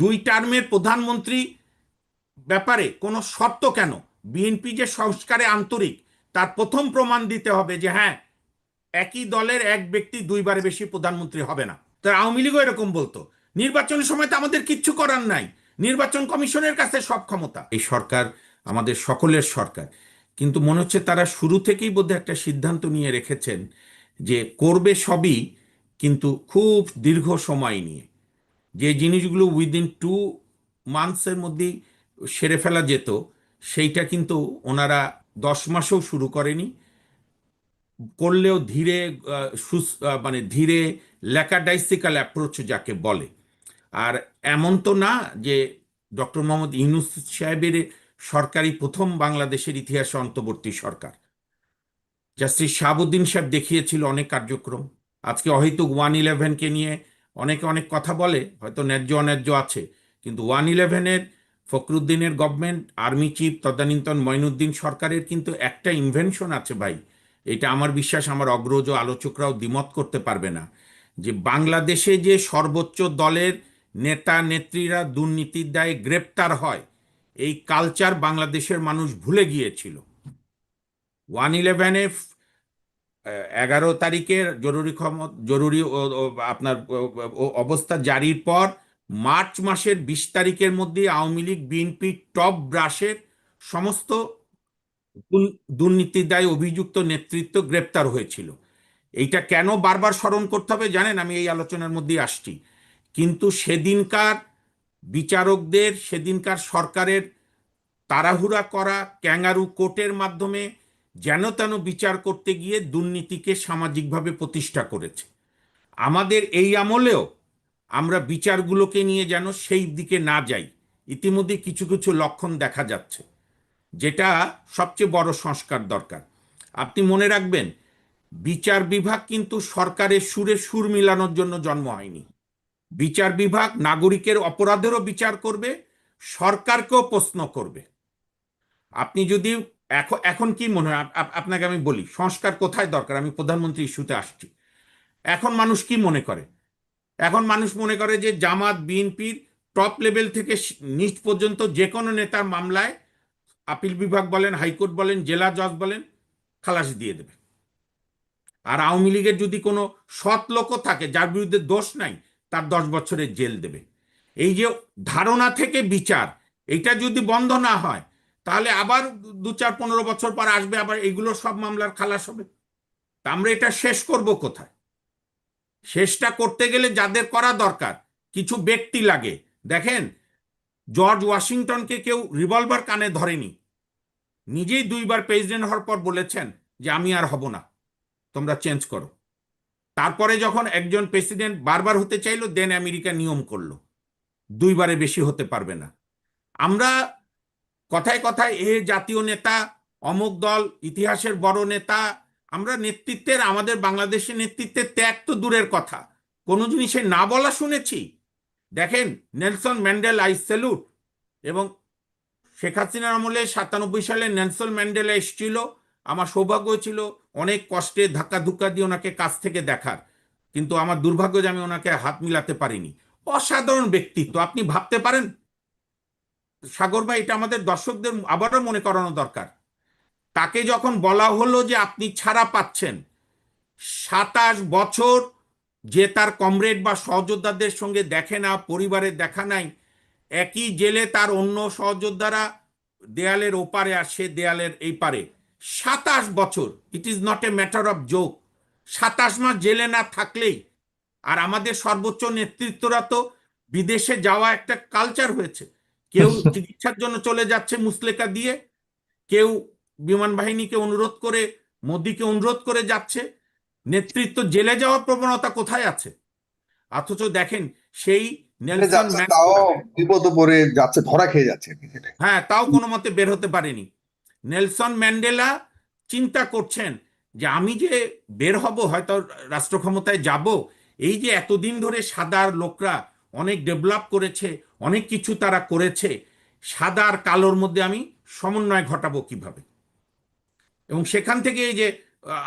দুই টার্মের প্রধানমন্ত্রী ব্যাপারে কোনো শর্ত কেন? বিএনপি যে সংস্কারে আন্তরিক, তার প্রথম প্রমাণ দিতে হবে যে হ্যাঁ একই দলের এক ব্যক্তি দুইবার বেশি প্রধানমন্ত্রী হবে না। তার আওয়ামী লীগও এরকম বলতো। নির্বাচনের সময় তো আমাদের কিচ্ছু করার নাই। নির্বাচন কমিশনের কাছে সব ক্ষমতা। এই সরকার আমাদের সকলের সরকার। কিন্তু মনে হচ্ছে তারা শুরু থেকেই বোধহয় একটা সিদ্ধান্ত নিয়ে রেখেছেন যে করবে সবই, কিন্তু খুব দীর্ঘ সময় নিয়ে। যে জিনিসগুলো উইদিন টু মান্থসের মধ্যেই সেরে ফেলা যেত, সেইটা কিন্তু ওনারা দশ মাসেও শুরু করেনি। করলেও ধীরে মানে ধীরে ল্যাকাডাইসিক্যাল অ্যাপ্রোচ যাকে বলে। আর এমন তো না যে ডক্টর মোহাম্মদ ইউনুস সাহেবের সরকারি প্রথম বাংলাদেশের ইতিহাসে অন্তর্বর্তী সরকার। জাস্টিস শাহাবুদ্দিন সাহেব দেখিয়েছিল অনেক কার্যক্রম। আজকে অহেতুক ওয়ান ইলেভেনকে নিয়ে অনেকে অনেক কথা বলে, হয়তো ন্যায্য অন্যায্য আছে। কিন্তু ওয়ান ইলেভেনের, ফখরুদ্দিনের গভর্নমেন্ট, আর্মি চিফ তদানীন্তন মঈনুদ্দিন সরকারের কিন্তু একটা ইনভেনশন আছে ভাই। এটা আমার বিশ্বাস, আমার অগ্রজ আলোচকরাও দ্বিমত করতে পারবে না। যে বাংলাদেশে যে সর্বোচ্চ দলের নেতা, নেত্রীরা দুর্নীতির দায়ে গ্রেপ্তার হয়, এই কালচার বাংলাদেশের মানুষ ভুলে গিয়েছিল। ওয়ান ইলেভেনে এগারো তারিখের জরুরি ক্ষমত জরুরি আপনার অবস্থা জারির পর মার্চ মাসের বিশ তারিখের মধ্যে আওয়ামী লীগ, বিএনপি টপ ব্রাশের সমস্ত দুর্নীতির দায়ে অভিযুক্ত নেতৃত্ব গ্রেপ্তার হয়েছিল। এইটা কেন বারবার স্মরণ করতে হবে? জানেন, আমি এই আলোচনার মধ্যেই আসছি। কিন্তু সেদিনকার বিচারকদের, সেদিনকার সরকারের তাড়াহুড়া করা, ক্যাঙ্গারু কোর্টের মাধ্যমে যেন তেন বিচার করতে গিয়ে দুর্নীতিকে সামাজিকভাবে প্রতিষ্ঠা করেছে। আমাদের এই আমলেও আমরা বিচারগুলোকে নিয়ে যেন সেই দিকে না যাই। ইতিমধ্যে কিছু কিছু লক্ষণ দেখা যাচ্ছে, যেটা সবচেয়ে বড় সংস্কার দরকার। আপনি মনে রাখবেন, বিচার বিভাগ কিন্তু সরকারের সুরে সুর মিলানোর জন্য জন্ম হয়নি। বিচার বিভাগ নাগরিকের অপরাধেরও বিচার করবে, সরকারকেও প্রশ্ন করবে। আপনি যদি এখন এখন কি মনে হয়? আপ- আপ- আপনাকে আমি বলি, সংস্কার কোথায় দরকার? আমি প্রধানমন্ত্রী ইস্যুতে আসছি। এখন মানুষ কি মনে করে? এখন মানুষ মনে করে যে জামাত, বিএনপির টপ লেভেল থেকে নিচ পর্যন্ত যে কোনো নেতার মামলায় আপিল বিভাগ বলেন, হাইকোর্ট বলেন, জেলা জজ বলেন, খালাস দিয়ে দেবে। আর আওয়ামী লীগের যদি কোনো সৎ লোকও থাকে, যার বিরুদ্ধে দোষ নাই, তার দশ বছরের জেল দেবে। এই যে ধারণা থেকে বিচার এটা যদি বন্ধ না হয় তাহলে আবার দু চার পনেরো বছর পর আসবে, আবার এগুলো সব মামলার খালাস হবে। তা আমরা এটা শেষ করব কোথায়? শেষটা করতে গেলে যাদের করা দরকার, কিছু ব্যক্তি লাগে। দেখেন, জর্জ ওয়াশিংটনকে কেউ রিভলভার কানে ধরেনি। নিজেই দুইবার প্রেসিডেন্ট হওয়ার পর বলেছেন যে, আমি আর হব না। তোমরা চেঞ্জ করো। তারপরে যখন একজন প্রেসিডেন্ট বারবার হতে চাইলো, দেন আমেরিকা নিয়ম করল। দুইবারে বেশি হতে পারবে না। আমরা কথায় কথায় এ জাতীয় নেতা, অমুক দল, ইতিহাসের বড় নেতা। আমরা নেতৃত্বের, আমাদের বাংলাদেশের নেতৃত্বের ত্যাগ তো দূরের কথা। কোনো জিনিসে না বলা শুনেছি। দেখেন, নেলসন ম্যান্ডেল, আই স্যালুট। এবং শেখ হাসিনার আমলে সাতানব্বই সালে নেলসন ম্যান্ডেলা এসেছিল। আমার সৌভাগ্য ছিল অনেক কষ্টে ধাক্কা ধুক্কা দিয়ে ওনাকে কাছ থেকে দেখার। কিন্তু আমার দুর্ভাগ্য যে আমি ওনাকে হাত মিলাতে পারিনি। অসাধারণ ব্যক্তিত্ব, আপনি ভাবতে পারেন? সাগর ভাই, এটা আমাদের দর্শকদের আবারও মনে করানো দরকার। তাকে যখন বলা হলো যে আপনি ছাড়া পাচ্ছেন, সাতাশ বছর যে তার কমরেড বা সহযোদ্ধাদের সঙ্গে দেখে না, পরিবারের দেখা নাই, একই জেলে তার অন্য সহযোদ্ধারা দেয়ালের ওপারে আর সে দেয়ালের এই পারে। সাতাশ বছর it is not a matter of joke সাতাশ মাস জেলে না থাকলেই, আর আমাদের সর্বোচ্চ নেতৃত্বরা তো বিদেশে যাওয়া একটা কালচার হয়েছে। কেউ চিকিৎসার জন্য চলে যাচ্ছে মুসলেকা দিয়ে কেউ বিমান বাহিনীকে অনুরোধ করে মোদিকে অনুরোধ করে যাচ্ছে নেতৃত্ব জেলে যাওয়ার প্রবণতা কোথায় আছে? অথচ দেখেন সেই যাচ্ছে, পড়ে ধরা খেয়ে যাচ্ছে হ্যাঁ তাও কোনো মতে বের হতে পারেনি। নেলসন ম্যান্ডেলা চিন্তা করছেন যে আমি যে বের হব হয়তো রাষ্ট্র ক্ষমতায় যাব এই যে এতদিন ধরে সাদার লোকরা অনেক ডেভেলপ করেছে, অনেক কিছু তারা করেছে। সাদা আর কালোর মধ্যে আমি সমন্বয় ঘটাবো কীভাবে? এবং সেখান থেকে এই যে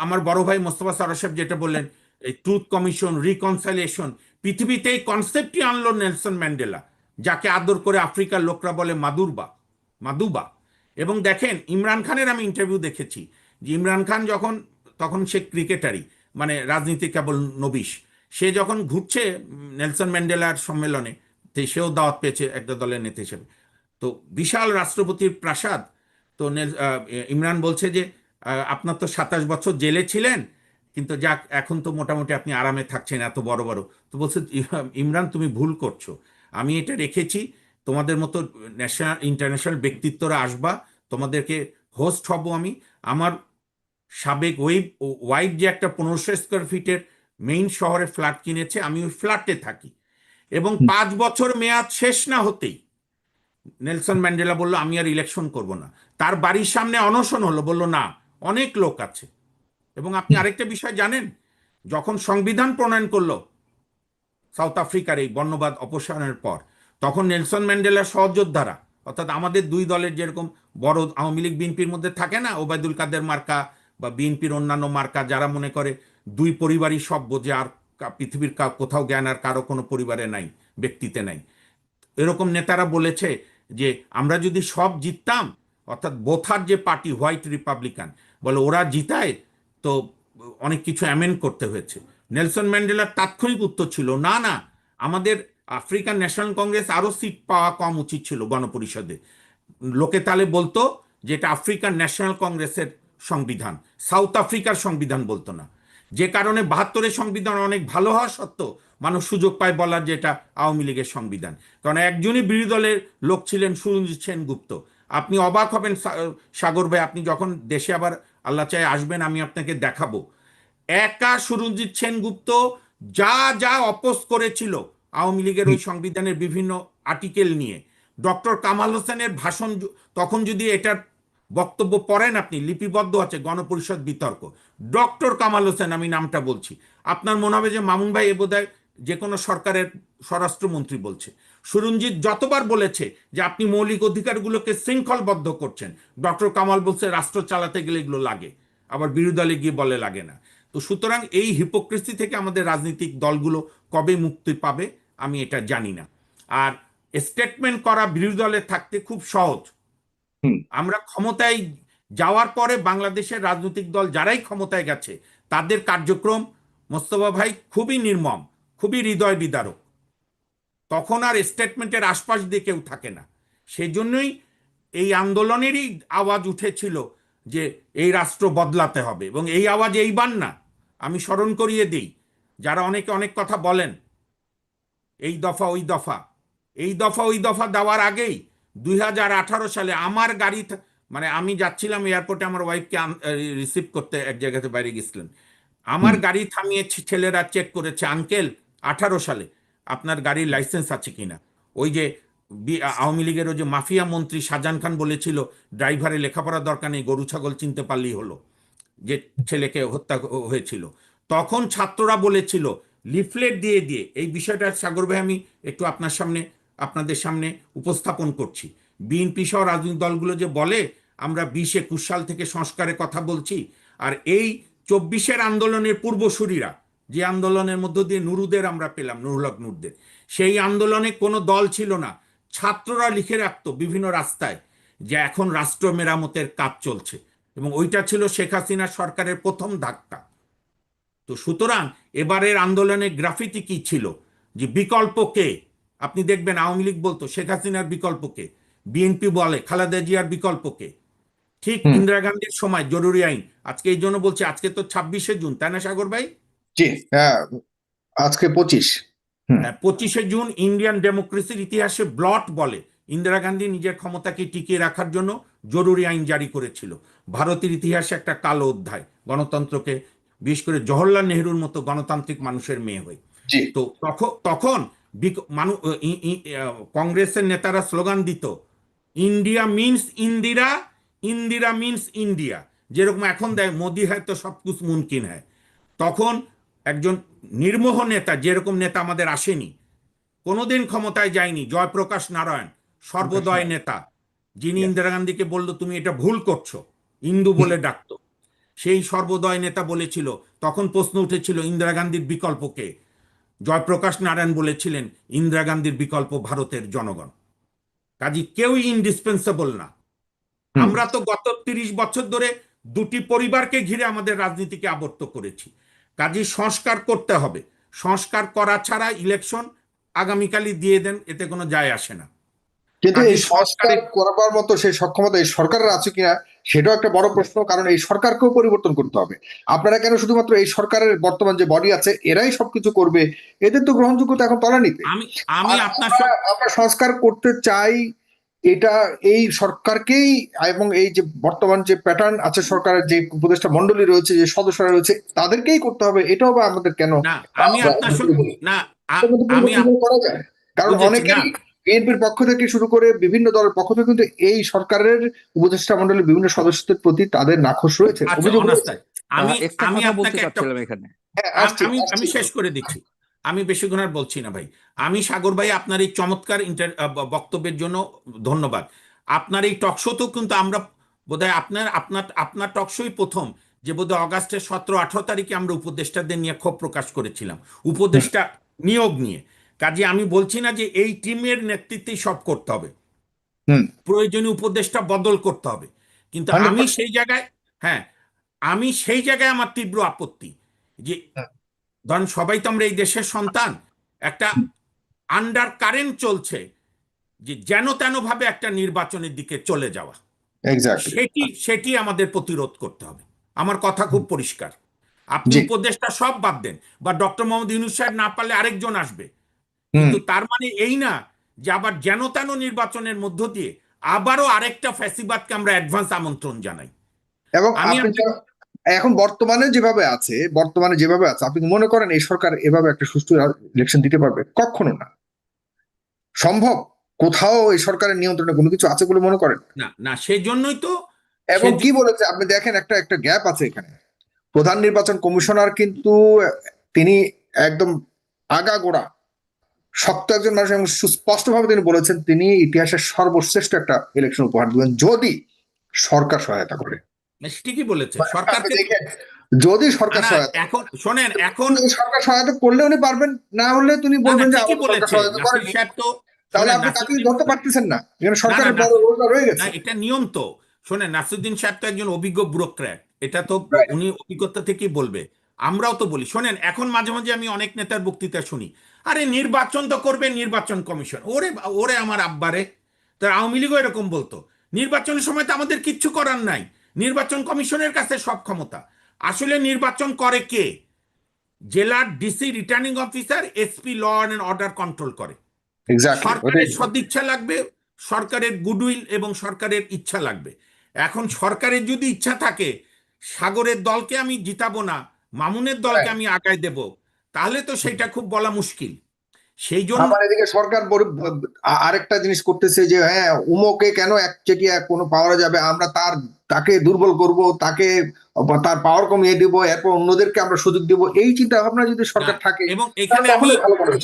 আমার বড় ভাই মোস্তফা সরসেব যেটা বললেন, এই ট্রুথ কমিশন, রিকনসাইলেশন পৃথিবীতে এই কনসেপ্টই আনলো নেলসন ম্যান্ডেলা, যাকে আদর করে আফ্রিকার লোকরা বলে মাদুরবা, মাদুবা। এবং দেখেন, ইমরান খানের আমি ইন্টারভিউ দেখেছি, যে ইমরান খান যখন, তখন সে ক্রিকেটারই মানে রাজনীতি কেবল নবিশ। সে যখন ঘুরছে নেলসন ম্যান্ডেলার সম্মেলনে সেও দাওয়াত পেয়েছে একটা দলের নেতা হিসেবে। তো বিশাল রাষ্ট্রপতির প্রাসাদ, তো ইমরান বলছে যে আপনার তো সাতাশ বছর জেলে ছিলেন, কিন্তু যাক, এখন তো মোটামুটি আপনি আরামে থাকছেন এত বড় বড়। তো বলছে "ইম- ইমরান, তুমি ভুল করছ। আমি এটা রেখেছি, তোমাদের মতো ন্যাশনাল ইন্টারন্যাশনাল ব্যক্তিত্বরা আসবা, তোমাদেরকে হোস্ট হব আমি। আমার সাবেক ওয়েব ওয়াইফ যে একটা পনেরোশো স্কোয়ার ফিটের মেইন শহরে ফ্ল্যাট কিনেছে আমি ওই ফ্ল্যাটে থাকি। এবং পাঁচ বছর মেয়াদ শেষ না হতেই নেলসন ম্যান্ডেলা বলল আমি আর ইলেকশন করব না। তার বাড়ির সামনে অনশন হলো বলল না অনেক লোক আছে। এবং আপনি আরেকটা বিষয় জানেন যখন সংবিধান প্রণয়ন করল সাউথ আফ্রিকার এই বর্ণবাদ অপসারণের পর তখন নেলসন ম্যান্ডেলার সহযোদ্ধারা অর্থাৎ আমাদের দুই দলের যেরকম বড় আওয়ামী লীগ বিএনপির মধ্যে থাকে না ওবায়দুল কাদের মার্কা বা বিএনপির অন্যান্য মার্কা যারা মনে করে দুই পরিবারই সব বোঝে, আর পৃথিবীর কোথাও জ্ঞান আর কারও কোনো পরিবারে নাই, ব্যক্তিতে নাই। এরকম নেতারা বলেছে যে, আমরা যদি সব জিততাম, অর্থাৎ বোথার যে পার্টি হোয়াইট রিপাবলিকান বলে ওরা জিতায়, তো অনেক কিছু অ্যামেন্ড করতে হয়েছে। নেলসন ম্যান্ডেলার তাৎক্ষণিক উত্তর ছিল, না না, আমাদের আফ্রিকান ন্যাশনাল কংগ্রেস আরও সিট পাওয়া কম উচিত ছিল গণপরিষদে। লোকে তাহলে বলতো যে, এটা আফ্রিকান ন্যাশনাল কংগ্রেসের সংবিধান, সাউথ আফ্রিকার সংবিধান বলতো না। যে কারণে বাহাত্তরের সংবিধান অনেক ভালো হওয়া সত্ত্বেও মানুষ সুযোগ পায় বলার যে এটা আওয়ামী লীগের সংবিধান। কারণ একজনই বিরোধী দলের লোক ছিলেন সুরঞ্জিত সেনগুপ্ত। আপনি অবাক হবেন সাগর ভাই, আপনি যখন দেশে আবার আল্লাহ চাই আসবেন, আমি আপনাকে দেখাবো। একা সুরঞ্জিত সেনগুপ্ত যা যা অপোজ করেছিল আওয়ামী লীগের ওই সংবিধানের বিভিন্ন আর্টিকেল নিয়ে। ডক্টর কামাল হোসেনের ভাষণ তখন যদি এটার বক্তব্য পড়েন আপনি, লিপিবদ্ধ আছে গণপরিষদ বিতর্ক। ডক্টর কামাল হোসেন, আমি নামটা বলছি। আপনার মনে হবে যে মামুন ভাই এ বোধহয় যে কোনো সরকারের স্বরাষ্ট্রমন্ত্রী বলছে। সুরঞ্জিত যতবার বলেছে যে আপনি মৌলিক অধিকারগুলোকে শৃঙ্খলবদ্ধ করছেন, ডক্টর কামাল বলছে রাষ্ট্র চালাতে গেলে এগুলো লাগে, আবার বিরোধী দলে গিয়ে বলে লাগে না। তো সুতরাং এই হিপোক্রেসি থেকে আমাদের রাজনৈতিক দলগুলো কবে মুক্তি পাবে, আমি এটা জানি না। আর স্টেটমেন্ট করা বিরোধী দলে থাকতে খুব সহজ। আমরা ক্ষমতায় যাওয়ার পরে বাংলাদেশের রাজনৈতিক দল যারাই ক্ষমতায় গেছে, তাদের কার্যক্রম মোস্তফা ভাই খুবই নির্মম, খুবই হৃদয় বিদারক। তখন আর স্টেটমেন্টের আশপাশ দিয়ে কেউ থাকে না। সেজন্যই এই আন্দোলনেরই আওয়াজ উঠেছিল যে এই রাষ্ট্র বদলাতে হবে এবং এই আওয়াজ এইবার না, আমি স্মরণ করিয়ে দিই, যারা অনেকে অনেক কথা বলেন, এই দফা ওই দফা, এই দফা ওই দফা দেওয়ার আগেই দুই হাজার আঠারো সালে আমার গাড়ি মানে আমি যাচ্ছিলাম এয়ারপোর্টে আমার ওয়াইফকে রিসিভ করতে এক জায়গাতে বাইরে গেছিলেন। আমার গাড়ি থামিয়ে ছেলেরা চেক করেছে আঙ্কেল আঠারো সালে আপনার গাড়ির লাইসেন্স আছে কিনা? ওই যে বি- আওয়ামী লীগের ওই যে মাফিয়া মন্ত্রী শাহজাহান খান বলেছিল ড্রাইভারের লেখাপড়া দরকার নেই গরু ছাগল চিনতে পারলেই হলো যে ছেলেকে হত্যা হয়েছিল। তখন ছাত্ররা বলেছিল লিফলেট দিয়ে দিয়ে এই বিষয়টা সাগর ভাই আমি একটু আপনার সামনে আপনাদের সামনে উপস্থাপন করছি। বিএনপি সহ রাজনৈতিক দলগুলো যে বলে, আমরা বিশ একুশ সাল থেকে সংস্কারের কথা বলছি। আর এই চব্বিশের আন্দোলনের পূর্বসূরীরা, যে আন্দোলনের মধ্য দিয়ে নুরুদের আমরা পেলাম নুরুল হক নুরদের, সেই আন্দোলনে কোনো দল ছিল না। ছাত্ররা লিখে রাখত বিভিন্ন রাস্তায় যে এখন রাষ্ট্র মেরামতের কাজ চলছে এবং ওইটা ছিল শেখ হাসিনা সরকারের প্রথম ধাক্কা। তো সুতরাং এবারের আন্দোলনের গ্রাফিতি কি ছিল? যে বিকল্প কে? আপনি দেখবেন আওয়ামী লীগ বলতো শেখ হাসিনার বিকল্পকে। বিএনপি বলে খালেদা জিয়ার বিকল্প কে ঠিক ইন্দিরা গান্ধীর সময় জরুরি আইন। আজকে এই জন্য বলছি আজকে তো ছাব্বিশে জুন তাই না সাগর ভাই? জি হ্যাঁ আজকে পঁচিশ। পঁচিশে জুন ইন্ডিয়ান ডেমোক্রেসির ইতিহাসে ব্লট বলে ইন্দিরা গান্ধী নিজের ক্ষমতাকে টিকিয়ে রাখার জন্য জরুরি আইন জারি করেছিল। ভারতের ইতিহাসে একটা কালো অধ্যায় গণতন্ত্রকে বিশেষ করে জওহরলাল নেহরুর মতো গণতান্ত্রিক মানুষের মেয়ে হয়ে। তো তখন তখন মানু কংগ্রেসের নেতারা স্লোগান দিত India means Indira Indira means India. যেরকম এখন দেয় মোদি হয় তো সব কুছ মুমকিন হয়। তখন একজন নির্মোহ নেতা যেরকম নেতা আমাদের আসেনি কোনোদিন ক্ষমতায় যায়নি জয়প্রকাশ নারায়ণ সর্বদয় নেতা যিনি ইন্দিরা গান্ধীকে বলল তুমি এটা ভুল করছ ইন্দু বলে ডাকতো। সেই সর্বদয় নেতা বলেছিল তখন প্রশ্ন উঠেছিল ইন্দিরা গান্ধীর বিকল্পকে জয়প্রকাশ নারায়ণ বলেছিলেন ইন্দিরা গান্ধীর বিকল্প ভারতের জনগণ। কাজী কেউই ইনডিসপেন্সেবল না। আমরা তো গত তিরিশ বছর ধরে দুটি পরিবারকে ঘিরে আমাদের রাজনীতিকে আবর্ত করেছি। কাজী সংস্কার করতে হবে। সংস্কার করা ছাড়া ইলেকশন আগামীকালই দিয়ে দেন এতে কোনো যায় আসে না। কিন্তু এই সংস্কার করবার মতো সেই সক্ষমতা এই সরকারের আছে কিনা সেটাও একটা বড় প্রশ্ন কারণ এই সরকারকেও পরিবর্তন করতে হবে। আপনারা কেন শুধুমাত্র এই সরকারের বর্তমান যে বডি আছে এরাই সবকিছু করবে? এদের তো গ্রহণযোগ্যতা এখন তলানিতে আমি আমি আপনার আমরা- সংস্কার করতে চাই এটা এই সরকারকেই এবং এই যে বর্তমান যে প্যাটার্ন আছে সরকারের যে উপদেষ্টা মন্ডলী রয়েছে যে সদস্যরা রয়েছে তাদেরকেই করতে হবে এটাও বা আমাদের কেন? না আমি আপনার না করা যায়। কারণ অনেকেই। বিএনপির পক্ষ থেকে শুরু করে বিভিন্ন দলের পক্ষ থেকে কিন্তু এই সরকারের উপদেষ্টা মন্ডলীর বিভিন্ন সদস্যদের প্রতি তাদের নাখোশ রয়েছে। আচ্ছা আমি আমি আপনাকে এখানে। হ্যাঁ, আমি আমি শেষ করে দিচ্ছি। আমি বেশিক্ষণ আর বলছি না ভাই। আমি সাগর ভাই আপনার এই চমৎকার ইন্টার বক্তব্যের জন্য ধন্যবাদ। আপনার এই টকশোতেও কিন্তু আমরা বোধহয় আপনার আপনার আপনার টকশোই প্রথম যে বোধহয় অগাস্টের সতেরো আঠারো তারিখে আমরা উপদেষ্টাদের নিয়ে ক্ষোভ প্রকাশ করেছিলাম। উপদেষ্টা নিয়োগ নিয়ে। কাজে আমি বলছি না যে এই টিমের নেতৃত্বেই সব করতে হবে। প্রয়োজনীয় উপদেশটা বদল করতে হবে। কিন্তু আমি সেই জায়গায় হ্যাঁ আমি সেই জায়গায় আমার তীব্র আপত্তি যে হ্যাঁ। ধরেন সবাই তো আমরা এই দেশের সন্তান। একটা আন্ডার কারেন্ট চলছে যে যেন তেন ভাবে একটা নির্বাচনের দিকে চলে যাওয়া। সেটি সেটি আমাদের প্রতিরোধ করতে হবে। আমার কথা খুব পরিষ্কার। আপনি উপদেশটা সব বাদ দেন। বা ডক্টর মোহাম্মদ ইউনুস সাহেব না পারলে আরেকজন আসবে। কিন্তু তার মানে এই না যে আবার যেন তেন নির্বাচনের মধ্য দিয়ে আবারও আরেকটা ফ্যাসিবাদকে আমরা অ্যাডভান্স আমন্ত্রণ জানাই। এবং আমি এখন বর্তমানে যেভাবে আছে বর্তমানে যেভাবে আছে আপনি মনে করেন এই সরকার এভাবে একটা সুষ্ঠু ইলেকশন দিতে পারবে? কখনো না। সম্ভব? কোথাও এই সরকারের নিয়ন্ত্রণে কোনো কিছু আছে বলে মনে করেন? না না সেই জন্যই তো এবং কি বলেছে? আপনি দেখেন একটা একটা গ্যাপ আছে এখানে। প্রধান নির্বাচন কমিশনার কিন্তু তিনি একদম আগাগোড়া শক্ত একজন মানুষ এবং সুস্পষ্টভাবে তিনি বলেছেন তিনি ইতিহাসের সর্বশ্রেষ্ঠ একটা ইলেকশন উপহার দিবেন যদি সরকার সহায়তা করে। ঠিকই বলেছে দেখেন যদি সরকার সহায়তা এখন শোনেন এখন সরকার সহায়তা করলে উনি পারবেন না হলে তিনি না, বলবেন যে সরকার তাহলে আপনি তাকে ধরতে পারতেছেন না এখানে সরকারের বড় রয়ে গেছে। এটা নিয়ম তো। শোনেন নাসিরুদ্দিন সাহেব তো একজন অভিজ্ঞ ব্যুরোক্র্যাট। এটা তো উনি অভিজ্ঞতা থেকেই বলবে। আমরাও তো বলি। শোনেন এখন মাঝে মাঝে আমি অনেক নেতার বক্তৃতা শুনি। আরে নির্বাচন তো করবে নির্বাচন কমিশন। ওরে ওরে আমার আব্বারে। তো আওয়ামী লীগও এরকম বলতো। নির্বাচনের সময় তো আমাদের কিচ্ছু করার নাই। নির্বাচন কমিশনের কাছে সব ক্ষমতা। আসলে নির্বাচন করে কে? জেলার DC returning officer SP law and order control করে। সরকারের সদিচ্ছা লাগবে সরকারের গুডউইল এবং সরকারের ইচ্ছা লাগবে। এখন সরকারের যদি ইচ্ছা থাকে সাগরের দলকে আমি জিতাবো না মামুনের দলকে আমি আগায় দেব। তাহলে তো সেটা খুব বলা মুশকিল। সেই জন্য আমার এদিকে সরকার আরেকটা জিনিস করতেছে যে হ্যাঁ উমোকে কেন একচেটিয়া কোনো পাওয়া যাবে? আমরা তার তাকে দুর্বল করব তাকে তার পাওয়ার কমিয়ে দিব এরপর অন্যদেরকে আমরা সুযোগ দিব। এই চিন্তা ভাবনা যদি সরকার থাকে এবং এখানে আমি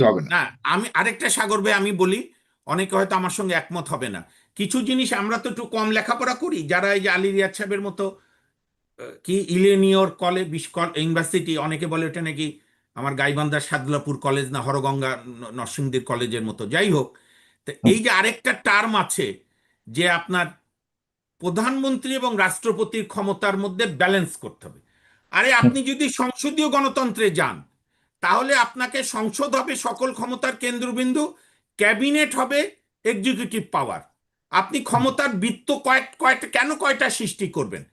হবে না। আমি আরেকটা সাগর ভাই আমি বলি অনেকে হয়তো আমার সঙ্গে একমত হবে না। কিছু জিনিস আমরা তো একটু কম লেখাপড়া করি যারা এই যে আলী রিয়াদ সাহেবের মতো কি ইলেনিয়র কলেজ ইউনিভার্সিটি অনেকে বলে ওটা নাকি আমার গাইবান্ধার সাদুলাপুর কলেজ না হরগঙ্গা নরসিংদীর কলেজের মতো। যাই হোক তো এই যে আরেকটা টার্ম আছে যে আপনার প্রধানমন্ত্রী এবং রাষ্ট্রপতির ক্ষমতার মধ্যে ব্যালেন্স করতে হবে। আরে আপনি যদি সংসদীয় গণতন্ত্রে যান তাহলে আপনাকে সংসদ হবে সকল ক্ষমতার কেন্দ্রবিন্দু ক্যাবিনেট হবে এক্সিকিউটিভ পাওয়ার আপনি ক্ষমতার বৃত্ত কয়েক কয়টা কেন কয়টা সৃষ্টি করবেন?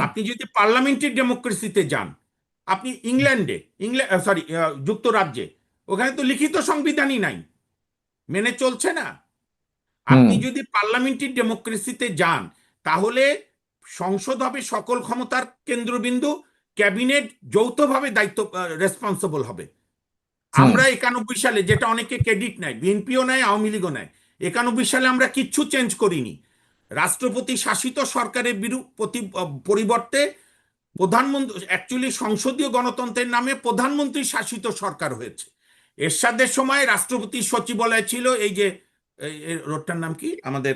আপনি যদি পার্লামেন্টারি ডেমোক্রেসিতে যান আপনি ইংল্যান্ডে ইংল্যান্ড সরি যুক্তরাজ্যে ওখানে তো লিখিত সংবিধানই নাই। মেনে চলছে না। আপনি যদি পার্লামেন্টারি ডেমোক্রেসিতে যান তাহলে সংসদ হবে সকল ক্ষমতার কেন্দ্রবিন্দু ক্যাবিনেট যৌথভাবে দায়িত্ব রেসপন্সিবল হবে। আমরা একানব্বই সালে যেটা অনেকে ক্রেডিট নেয় বিএনপিও নেয় আওয়ামী লীগও নেয় একানব্বই সালে আমরা কিচ্ছু চেঞ্জ করিনি। রাষ্ট্রপতি শাসিত সরকারের বিরু প্রতি- পরিবর্তে প্রধানমন্ত্রী অ্যাকচুয়ালি সংসদীয় গণতন্ত্রের নামে প্রধানমন্ত্রী শাসিত সরকার হয়েছে। এরশাদের সময় রাষ্ট্রপতি সচিবালয় ছিল এই যে রোডটার নাম কি? আমাদের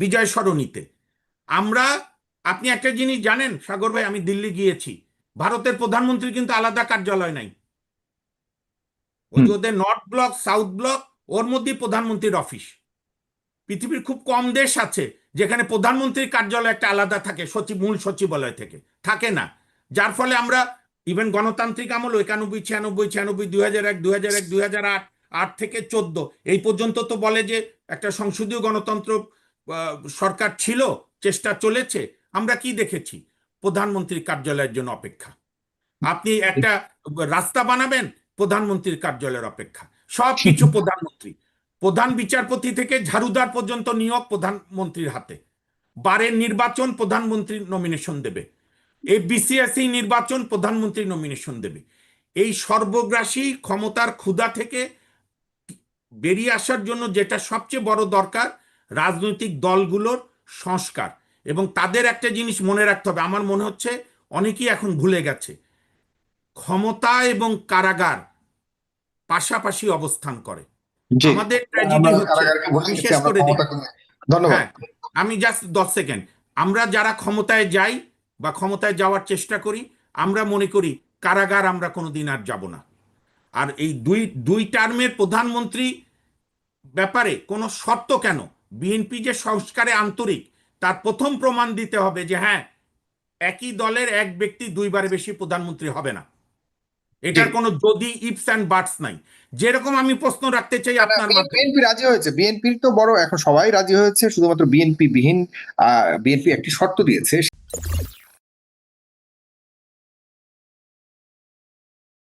বিজয় সরণিতে। আমরা আপনি একটা জিনিস জানেন সাগর ভাই আমি দিল্লি গিয়েছি। ভারতের প্রধানমন্ত্রী কিন্তু আলাদা কার্যালয় নাই। ওদের নর্থ ব্লক সাউথ ব্লক ওর মধ্যে প্রধানমন্ত্রীর অফিস পৃথিবীর খুব কম দেশ আছে। যেখানে প্রধানমন্ত্রীর কার্যালয় একটা আলাদা থাকে সচিব মূল সচিবালয় থেকে। থাকে না। যার ফলে আমরা ইভেন গণতান্ত্রিক আমল একানব্বই ছিয়ানব্বই ছিয়ানব্বই দুই হাজার এক দুই হাজার এক দুই হাজার আট আট থেকে চোদ্দ এই পর্যন্ত তো বলে যে একটা সংসদীয় গণতন্ত্র সরকার ছিল চেষ্টা চলেছে আমরা কি দেখেছি? প্রধানমন্ত্রীর কার্যালয়ের জন্য অপেক্ষা। আপনি একটা রাস্তা বানাবেন প্রধানমন্ত্রীর কার্যালয়ের অপেক্ষা। সব কিছু প্রধানমন্ত্রী। প্রধান বিচারপতি থেকে ঝাড়ুদার পর্যন্ত নিয়োগ প্রধানমন্ত্রীর হাতে। বারের নির্বাচন প্রধানমন্ত্রী নমিনেশন দেবে। এই বিসিএসই নির্বাচন প্রধানমন্ত্রী নমিনেশন দেবে। এই সর্বগ্রাসী ক্ষমতার ক্ষুধা থেকে বেরিয়ে আসার জন্য যেটা সবচেয়ে বড় দরকার, রাজনৈতিক দলগুলোর সংস্কার। এবং তাদের একটা জিনিস মনে রাখতে হবে। আমার মনে হচ্ছে অনেকেই এখন ভুলে গেছে। ক্ষমতা এবং কারাগার পাশাপাশি অবস্থান করে। আমাদের ট্র্যাজেডি হচ্ছে বিশেষ করে। ধন্যবাদ। হ্যাঁ আমি জাস্ট দশ সেকেন্ড আমরা যারা ক্ষমতায় যাই বা ক্ষমতায় যাওয়ার চেষ্টা করি আমরা মনে করি কারাগার আমরা কোনোদিন আর যাব না। আর এই দুই দুই টার্মের প্রধানমন্ত্রী ব্যাপারে কোনো শর্ত কেন? বিএনপি যে সংস্কারে আন্তরিক তার প্রথম প্রমাণ দিতে হবে যে হ্যাঁ একই দলের এক ব্যক্তি দুইবার বেশি প্রধানমন্ত্রী হবে না। এটার। কোনো যদি ইফস অ্যান্ড বাটস নাই। যেরকম আমি প্রশ্ন রাখতে চাই আপনার বিএনপি রাজি হয়েছে। বিএনপির তো বড় এখন সবাই রাজি হয়েছে শুধুমাত্র বিএনপি বিহীন বিএনপি একটি শর্ত দিয়েছে।